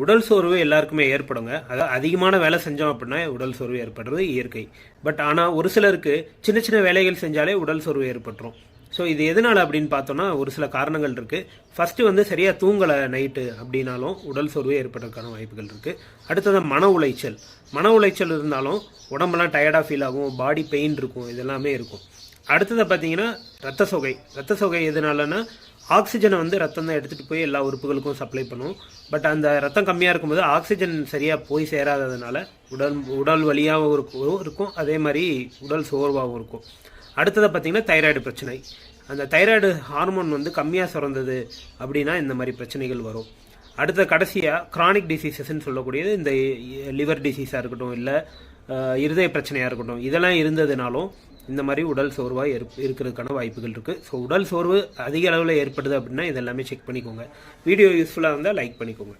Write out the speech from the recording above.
உடல் சோர்வு எல்லாருக்குமே ஏற்படுங்க. அதாவது அதிகமான வேலை செஞ்சோம் அப்படின்னா உடல் சோர்வு ஏற்படுறது இயற்கை. பட் ஆனால் ஒரு சிலருக்கு சின்ன சின்ன வேலைகள் செஞ்சாலே உடல் சோர்வு ஏற்பட்டுரும். ஸோ இது எதனால அப்படின்னு பார்த்தோம்னா ஒரு சில காரணங்கள் இருக்குது ஃபஸ்ட்டு வந்து சரியாக தூங்கலை நைட்டு அப்படின்னாலும் உடல் சோர்வு ஏற்படுறதுக்கான வாய்ப்புகள் இருக்குது அடுத்தது மன உளைச்சல். மன உளைச்சல் இருந்தாலும் உடம்பெல்லாம் டயர்டாக ஃபீல் ஆகும் பாடி பெயின் இருக்கும் இதெல்லாமே இருக்கும். அடுத்தது பார்த்தீங்கன்னா ரத்த சோகை. ரத்த சொகை எதனாலன்னா ஆக்சிஜனை வந்து ரத்தம் தான் எடுத்துகிட்டு போய் எல்லா உறுப்புகளுக்கும் சப்ளை பண்ணும். பட் அந்த ரத்தம் கம்மியாக இருக்கும்போது ஆக்சிஜன் சரியாக போய் சேராததுனால உடல் உடல் வலியாகவும் இருக்கும் இருக்கும். அதே மாதிரி உடல் சோர்வாகவும் இருக்கும். அடுத்தது பார்த்தீங்கன்னா தைராய்டு பிரச்சனை. அந்த தைராய்டு ஹார்மோன் வந்து கம்மியாக சுரந்தது அப்படின்னா இந்த மாதிரி பிரச்சனைகள் வரும். அடுத்த கடைசியாக க்ரானிக் டிசீசஸ்ன்னு சொல்லக்கூடியது இந்த லிவர் டிசீஸாக இருக்கட்டும் இல்லை இருதய பிரச்சனையாக இருக்கட்டும் இதெல்லாம் இருந்ததுனாலும் இந்த மாதிரி உடல் சோர்வாக இருக்கிறதுக்கான வாய்ப்புகள் இருக்குது ஸோ உடல் சோர்வு அதிக அளவில் ஏற்படுது அப்படின்னா இதெல்லாமே செக் பண்ணிக்கோங்க. வீடியோ யூஸ்ஃபுல்லாக இருந்தால் லைக் பண்ணிக்கோங்க.